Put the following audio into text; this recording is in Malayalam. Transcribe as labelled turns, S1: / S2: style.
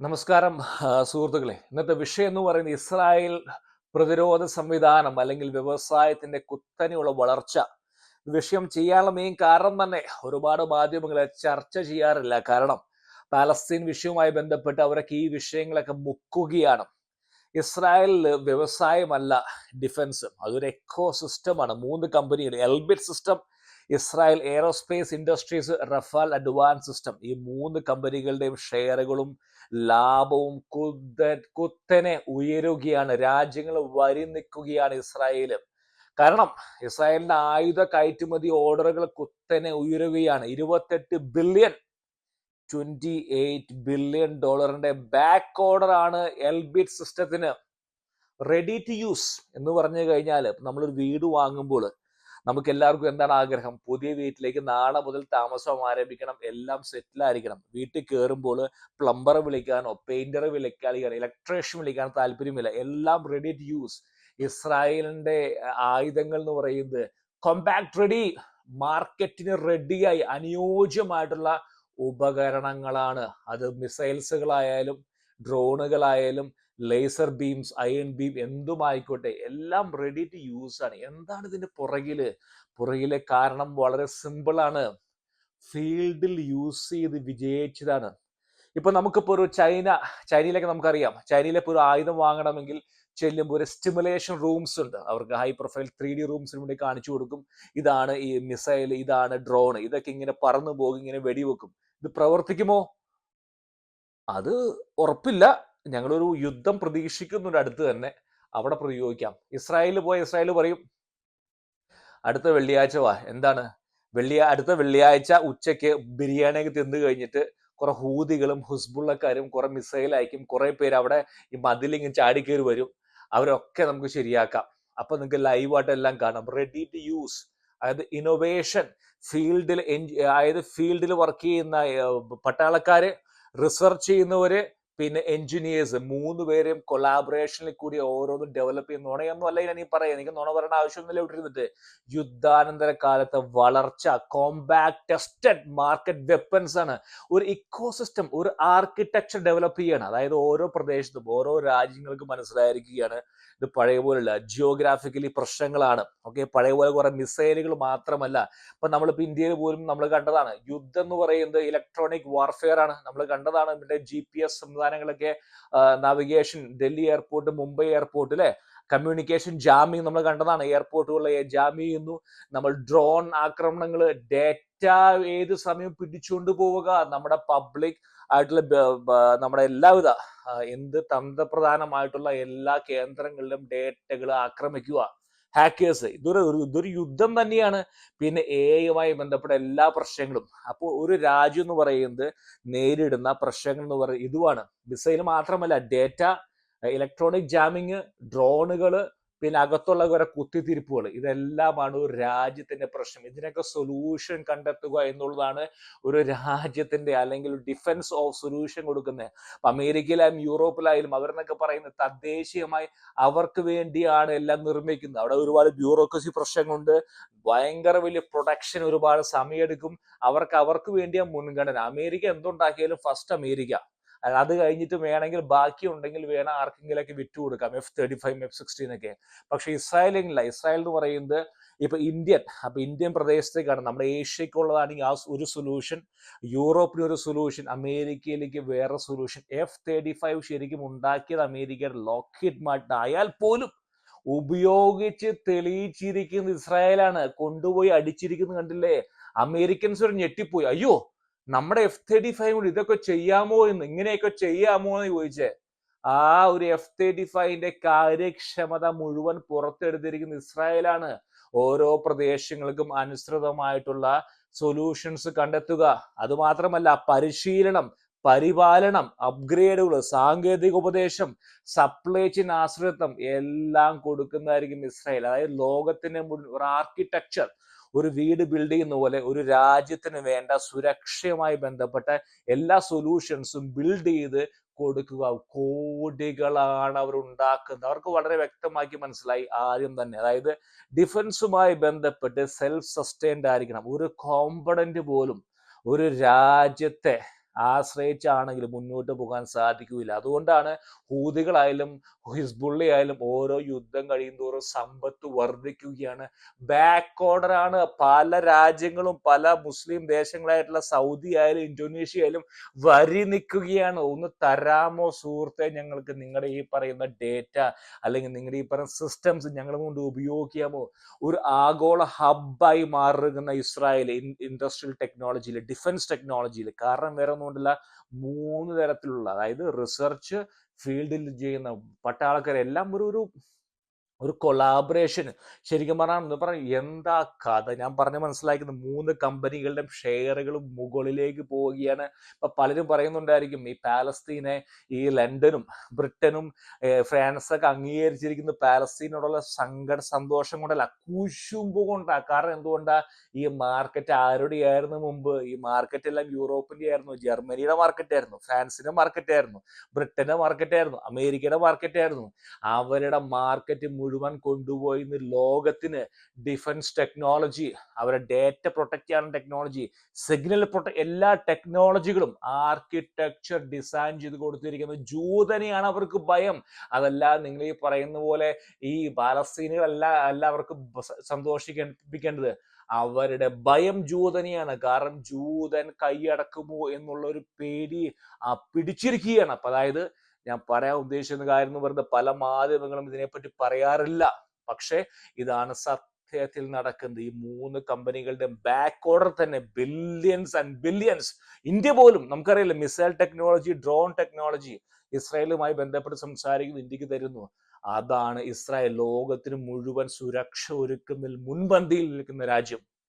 S1: നമസ്കാരം സുഹൃത്തുക്കളെ. ഇന്നത്തെ വിഷയം എന്ന് പറയുന്നത് ഇസ്രായേൽ പ്രതിരോധ സംവിധാനം അല്ലെങ്കിൽ വ്യവസായത്തിന്റെ കുത്തനെയുള്ള വളർച്ച. വിഷയം ചെയ്യാനുള്ള മെയിൻ കാരണം തന്നെ ഒരുപാട് മാധ്യമങ്ങളെ ചർച്ച ചെയ്യാറില്ല. കാരണം പാലസ്തീൻ വിഷയവുമായി ബന്ധപ്പെട്ട് അവരൊക്കെ ഈ വിഷയങ്ങളൊക്കെ മുക്കുകയാണ്. ഇസ്രായേലിൽ വ്യവസായമല്ല ഡിഫൻസ്. അതൊരു എക്കോ സിസ്റ്റമാണ് മൂന്ന് കമ്പനികൾ Elbit system Israel aerospace industries Rafael advance system ഈ മൂന്ന് കമ്പനികളുടെയും ഷെയറുകളും ലാഭവും കുത്ത കുത്തനെ ഉയരുകയാണ്. രാജ്യങ്ങൾ വരി നിൽക്കുകയാണ് ഇസ്രായേൽ. കാരണം ഇസ്രായേലിന്റെ ആയുധ കയറ്റുമതി ഓർഡറുകൾ കുത്തനെ ഉയരുകയാണ്. ഇരുപത്തെട്ട് ബില്യൺ ട്വന്റി എയ്റ്റ് ബില്യൺ ഡോളറിന്റെ ബാക്ക് ഓർഡർ ആണ് എൽബിറ്റ് സിസ്റ്റത്തിന് റെഡി ടു യൂസ് എന്ന് പറഞ്ഞു കഴിഞ്ഞാൽ നമ്മളൊരു വീട് വാങ്ങുമ്പോൾ നമുക്ക് എല്ലാവർക്കും എന്താണ് ആഗ്രഹം? പുതിയ വീട്ടിലേക്ക് നാളെ മുതൽ താമസം ആരംഭിക്കണം. എല്ലാം സെറ്റിൽ ആയിരിക്കണം. വീട്ടിൽ കയറുമ്പോൾ പ്ലംബറെ വിളിക്കാനോ പെയിന്റർ വിളിക്കാൻ ഇലക്ട്രീഷ്യൻ വിളിക്കാനോ താല്പര്യമില്ല. എല്ലാം റെഡി ടു യൂസ് ഇസ്രായേലിന്റെ ആയുധങ്ങൾ എന്ന് പറയുന്നത് കോമ്പാക്ട് റെഡി മാർക്കറ്റിന് റെഡിയായി അനുയോജ്യമായിട്ടുള്ള ഉപകരണങ്ങളാണ്. അത് മിസൈൽസുകളായാലും ഡ്രോണുകളായാലും ലേസർ ബീംസ് അയൺ ബീം എന്തുമായിക്കോട്ടെ എല്ലാം റെഡി ടു യൂസ് ആണ്. എന്താണ് ഇതിന്റെ പുറകിൽ പുറകിലെ കാരണം വളരെ സിമ്പിളാണ് ഫീൽഡിൽ യൂസ് ചെയ്ത് വിജയിച്ചതാണ്. ഇപ്പൊ നമുക്കിപ്പോ ഒരു ചൈന ചൈനയിലൊക്കെ നമുക്കറിയാം. ചൈനയിലെ ഒരു ആയുധം വാങ്ങണമെങ്കിൽ ചെല്ലുമ്പോൾ ഒരു സ്റ്റിമുലേഷൻ റൂംസ് ഉണ്ട്. അവർക്ക് ഹൈ പ്രൊഫൈൽ ത്രീ ഡി റൂംസിന് വേണ്ടി കാണിച്ചു കൊടുക്കും. ഇതാണ് ഈ മിസൈൽ ഇതാണ് ഡ്രോൺ ഇതൊക്കെ ഇങ്ങനെ പറന്നു പോകും ഇങ്ങനെ വെടിവെക്കും. ഇത് പ്രവർത്തിക്കുമോ? അത് ഉറപ്പില്ല. ഞങ്ങളൊരു യുദ്ധം പ്രതീക്ഷിക്കുന്നുണ്ട് അടുത്ത് തന്നെ അവിടെ പ്രയോഗിക്കാം. ഇസ്രായേലിൽ പോയ ഇസ്രായേൽ പറയും അടുത്ത വെള്ളിയാഴ്ച വാ. എന്താണ്? വെള്ളിയ അടുത്ത വെള്ളിയാഴ്ച ഉച്ചയ്ക്ക് ബിരിയാണിയൊക്കെ തിന്നു കഴിഞ്ഞിട്ട് കുറെ ഹൂതികളും ഹുസ്ബുള്ളക്കാരും കുറെ മിസൈൽ അയക്കും കുറെ പേര് അവിടെ ഈ മതിലിങ്ങനെ ചാടിക്കേറി വരും. അവരൊക്കെ നമുക്ക് ശരിയാക്കാം. അപ്പൊ നിങ്ങൾക്ക് ലൈവായിട്ട് എല്ലാം കാണാം. റെഡി ടു യൂസ് അതായത് ഇന്നോവേഷൻ ഫീൽഡിൽ അതായത് ഫീൽഡിൽ വർക്ക് ചെയ്യുന്ന പട്ടാളക്കാര് റിസർച്ച് ചെയ്യുന്നവര് പിന്നെ എഞ്ചിനീയേഴ്സ് മൂന്ന് പേരെയും കൊളാബറേഷനിൽ കൂടി ഓരോന്നും ഡെവലപ്പ് ചെയ്യുന്ന. നുണയൊന്നും അല്ല ഞാൻ ഈ പറയാം എനിക്ക് നുണ പറയേണ്ട ആവശ്യമൊന്നുമില്ല ഇട്ടിരുന്നിട്ട് യുദ്ധാനന്തര കാലത്തെ വളർച്ച കോമ്പാക്ട് ടെസ്റ്റഡ് മാർക്കറ്റ് വെപ്പൻസ് ആണ്. ഒരു ഇക്കോസിസ്റ്റം ഒരു ആർക്കിടെക്ചർ ഡെവലപ്പ് ചെയ്യണം. അതായത് ഓരോ പ്രദേശത്തും ഓരോ രാജ്യങ്ങൾക്കും മനസ്സിലായിരിക്കുകയാണ് ഇത് പഴയ പോലെയല്ല ജിയോഗ്രാഫിക്കലി പ്രശ്നങ്ങളാണ്. ഓക്കെ പഴയ പോലെ കുറെ മിസൈലുകൾ മാത്രമല്ല. ഇപ്പൊ നമ്മളിപ്പോ ഇന്ത്യയിൽ പോലും നമ്മൾ കണ്ടതാണ്. യുദ്ധം എന്ന് പറയുന്നത് ഇലക്ട്രോണിക് വാർഫെയർ ആണ്. നമ്മൾ കണ്ടതാണ് ഇതിന്റെ ജി പി എസ് സംവിധാനങ്ങളൊക്കെ navigation Delhi airport Mumbai airport അല്ലെ കമ്മ്യൂണിക്കേഷൻ ജാമിങ് നമ്മൾ കണ്ടതാണ് എയർപോർട്ടുകളിലെ ജാമി ചെയ്യുന്നു. നമ്മൾ ഡ്രോൺ ആക്രമണങ്ങൾ ഡേറ്റ ഏത് സമയം പിടിച്ചുകൊണ്ട് പോവുക നമ്മുടെ പബ്ലിക് ആയിട്ടുള്ള നമ്മുടെ എല്ലാവിധ എന്ത് തന്ത്രപ്രധാനമായിട്ടുള്ള എല്ലാ കേന്ദ്രങ്ങളിലും ഡേറ്റകൾ ആക്രമിക്കുക. ഹാക്കേഴ്സ് ഇതൊരു ഇതൊരു യുദ്ധം തന്നെയാണ്. പിന്നെ എ ഐയുമായി ബന്ധപ്പെട്ട എല്ലാ പ്രശ്നങ്ങളും. അപ്പോൾ ഒരു രാജ്യം എന്ന് പറയുന്നത് നേരിടുന്ന പ്രശ്നങ്ങൾ എന്ന് പറയുന്നത് ഇതുമാണ്. മിസൈൽ മാത്രമല്ല ഡേറ്റ ഇലക്ട്രോണിക് ജാമിങ് ഡ്രോണുകൾ പിന്നെ അകത്തുള്ള കുറെ കുത്തിത്തിരിപ്പുകൾ. ഇതെല്ലാമാണ് ഒരു രാജ്യത്തിന്റെ പ്രശ്നം. ഇതിനൊക്കെ സൊല്യൂഷൻ കണ്ടെത്തുക എന്നുള്ളതാണ് ഒരു രാജ്യത്തിന്റെ അല്ലെങ്കിൽ ഡിഫൻസ് ഓഫ് സൊല്യൂഷൻ കൊടുക്കുന്നത്. അമേരിക്കയിലായാലും യൂറോപ്പിലായാലും അവരെന്നൊക്കെ പറയുന്നത് തദ്ദേശീയമായി അവർക്ക് വേണ്ടിയാണ് എല്ലാം നിർമ്മിക്കുന്നത്. അവിടെ ഒരുപാട് ബ്യൂറോക്രസി പ്രശ്നങ്ങളുണ്ട്. ഭയങ്കര വലിയ പ്രൊഡക്ഷൻ ഒരുപാട് സമയമെടുക്കും. അവർക്ക് അവർക്ക് വേണ്ടിയാണ് മുൻഗണന. അമേരിക്ക എന്തുണ്ടാക്കിയാലും ഫസ്റ്റ് അമേരിക്ക. അത് കഴിഞ്ഞിട്ട് വേണമെങ്കിൽ ബാക്കി ഉണ്ടെങ്കിൽ വേണം ആർക്കെങ്കിലൊക്കെ വിറ്റു കൊടുക്കാം F thirty five F sixteen ഒക്കെ പക്ഷേ ഇസ്രായേലില്ല ഇസ്രായേൽ എന്ന് പറയുന്നത് ഇപ്പൊ ഇന്ത്യൻ അപ്പൊ ഇന്ത്യൻ പ്രദേശത്തേക്കാണ്. നമ്മുടെ ഏഷ്യക്കുള്ളതാണെങ്കിൽ ആ ഒരു സൊല്യൂഷൻ യൂറോപ്പിന് ഒരു സൊല്യൂഷൻ അമേരിക്കയിലേക്ക് വേറെ സൊല്യൂഷൻ എഫ് തേർട്ടി ഫൈവ് ശരിക്കും ഉണ്ടാക്കിയത് അമേരിക്കയുടെ ലോക്കിഡ് മാർട്ട് ആയാൽ പോലും ഉപയോഗിച്ച് തെളിയിച്ചിരിക്കുന്നത് ഇസ്രായേലാണ്. കൊണ്ടുപോയി അടിച്ചിരിക്കുന്നത് കണ്ടില്ലേ? അമേരിക്കൻസ് ഒരു ഞെട്ടിപ്പോയി. അയ്യോ നമ്മുടെ എഫ് തേർട്ടി ഫൈവ് കൊണ്ട് ഇതൊക്കെ ചെയ്യാമോ എന്ന് ഇങ്ങനെയൊക്കെ ചെയ്യാമോ എന്ന് ചോദിച്ചേ ആ ഒരു എഫ് തേർട്ടി ഫൈവിന്റെ കാര്യക്ഷമത മുഴുവൻ പുറത്തെടുത്തിരിക്കുന്ന ഇസ്രായേലാണ്. ഓരോ പ്രദേശങ്ങൾക്കും അനുസൃതമായിട്ടുള്ള സൊല്യൂഷൻസ് കണ്ടെത്തുക. അതുമാത്രമല്ല പരിശീലനം പരിപാലനം അപ്ഗ്രേഡുകൾ സാങ്കേതിക ഉപദേശം സപ്ലൈ ചെയിൻ ആശ്രിതത്വം എല്ലാം കൊടുക്കുന്നതായിരിക്കും ഇസ്രായേൽ. അതായത് ലോകത്തിന്റെ ഒരു ആർക്കിടെക്ചർ ഒരു വീട് ബിൽഡ് ചെയ്യുന്ന പോലെ ഒരു രാജ്യത്തിന് വേണ്ട സുരക്ഷയുമായി ബന്ധപ്പെട്ട എല്ലാ സൊല്യൂഷൻസും ബിൽഡ് ചെയ്ത് കൊടുക്കുക. കോടികളാണ് അവർ ഉണ്ടാക്കുന്നത്. അവർക്ക് വളരെ വ്യക്തമാക്കി മനസ്സിലായി ആദ്യം തന്നെ. അതായത് ഡിഫൻസുമായി ബന്ധപ്പെട്ട് സെൽഫ് സസ്റ്റൈൻഡ് ആയിരിക്കണം. ഒരു കോമ്പണന്റ് പോലും ഒരു രാജ്യത്തെ ആശ്രയിച്ചാണെങ്കിൽ മുന്നോട്ട് പോകാൻ സാധിക്കില്ല അതുകൊണ്ടാണ് ഹൂതികളായാലും ഹിസ്ബുള്ളി ആയാലും ഓരോ യുദ്ധം കഴിയുന്തോറും സമ്പത്ത് വർദ്ധിക്കുകയാണ് ബാക്ക് ഓർഡറാണ് പല രാജ്യങ്ങളും പല മുസ്ലിം ദേശങ്ങളായിട്ടുള്ള സൗദി ആയാലും ഇന്തോനേഷ്യ ആയാലും വരി നിൽക്കുകയാണ്. ഒന്ന് തരാമോ സുഹൃത്തെ ഞങ്ങൾക്ക് നിങ്ങളുടെ ഈ പറയുന്ന ഡേറ്റ അല്ലെങ്കിൽ നിങ്ങളുടെ ഈ പറയുന്ന സിസ്റ്റംസ് ഞങ്ങൾ കൊണ്ട് ഉപയോഗിക്കാമോ? ഒരു ആഗോള ഹബ്ബായി മാറുന്ന ഇസ്രായേൽ ഇൻഡസ്ട്രിയൽ ടെക്നോളജിയിൽ ഡിഫൻസ് ടെക്നോളജിയിൽ കാരണം വേറെ ഒന്നുകൊണ്ടല്ല മൂന്ന് തരത്തിലുള്ള അതായത് റിസർച്ച് ഫീൽഡിൽ ചെയ്യുന്ന പട്ടാളക്കാരെല്ലാം ഒരു ഒരു ഒരു കൊളാബറേഷന് ശരിക്കും പറഞ്ഞാൽ എന്ന് പറഞ്ഞാൽ എന്താ കഥ? ഞാൻ പറഞ്ഞ് മനസ്സിലാക്കുന്നത് മൂന്ന് കമ്പനികളുടെ ഷെയറുകൾ മുകളിലേക്ക് പോവുകയാണ്. ഇപ്പൊ പലരും പറയുന്നുണ്ടായിരിക്കും ഈ പാലസ്തീനെ ഈ ലണ്ടനും ബ്രിട്ടനും ഫ്രാൻസൊക്കെ അംഗീകരിച്ചിരിക്കുന്ന. പാലസ്തീനോടുള്ള സങ്കട സന്തോഷം കൊണ്ടല്ല കുശുമ്പ് കൊണ്ടാ. കാരണം എന്തുകൊണ്ടാ? ഈ മാർക്കറ്റ് ആരുടെ ആയിരുന്നു മുമ്പ്? ഈ മാർക്കറ്റ് എല്ലാം യൂറോപ്പിന്റെ ആയിരുന്നു ജർമ്മനിയുടെ മാർക്കറ്റ് ആയിരുന്നു ഫ്രാൻസിന്റെ മാർക്കറ്റ് ആയിരുന്നു ബ്രിട്ടന്റെ മാർക്കറ്റ് ആയിരുന്നു അമേരിക്കയുടെ മാർക്കറ്റ് ആയിരുന്നു. അവരുടെ മാർക്കറ്റ് മുഴുവൻ കൊണ്ടുപോയി ഇന്ന് ലോകത്തിന് ഡിഫൻസ് ടെക്നോളജി അവരുടെ ഡേറ്റ പ്രൊട്ടക്ട് ചെയ്യാനുള്ള ടെക്നോളജി സിഗ്നൽ പ്രൊട്ടക്ട് എല്ലാ ടെക്നോളജികളും ആർക്കിടെക്ചർ ഡിസൈൻ ചെയ്ത് കൊടുത്തിരിക്കുന്നത് ജൂതനെയാണ് അവർക്ക് ഭയം. അതല്ല നിങ്ങൾ ഈ പറയുന്ന പോലെ ഈ പാലസ്തീനുകളല്ല അല്ല അവർക്ക് സന്തോഷിക്കേണ്ടത് അവരുടെ ഭയം ജൂതനെയാണ്. കാരണം ജൂതൻ കൈയടക്കുമോ എന്നുള്ള ഒരു പേടി പിടിച്ചിരിക്കുകയാണ്. അപ്പൊ അതായത് ഞാൻ പറയാൻ ഉദ്ദേശിക്കുന്ന കാര്യം എന്ന് പറയുന്നത് പല മാധ്യമങ്ങളും ഇതിനെപ്പറ്റി പറയാറില്ല. പക്ഷേ ഇതാണ് സത്യത്തിൽ നടക്കുന്നത്. ഈ മൂന്ന് കമ്പനികളുടെ ബാക്ക് ഓർഡർ തന്നെ ബില്യൻസ് ആൻഡ് ബില്യൻസ് ഇന്ത്യ പോലും നമുക്കറിയില്ല മിസൈൽ ടെക്നോളജി ഡ്രോൺ ടെക്നോളജി ഇസ്രായേലുമായി ബന്ധപ്പെട്ട് സംസാരിക്കുന്നത് ഇന്ത്യയ്ക്ക് തരുന്നു. അതാണ് ഇസ്രായേൽ ലോകത്തിന് മുഴുവൻ സുരക്ഷ ഒരുക്കുന്നതിൽ മുൻപന്തിയിൽ നിൽക്കുന്ന രാജ്യം.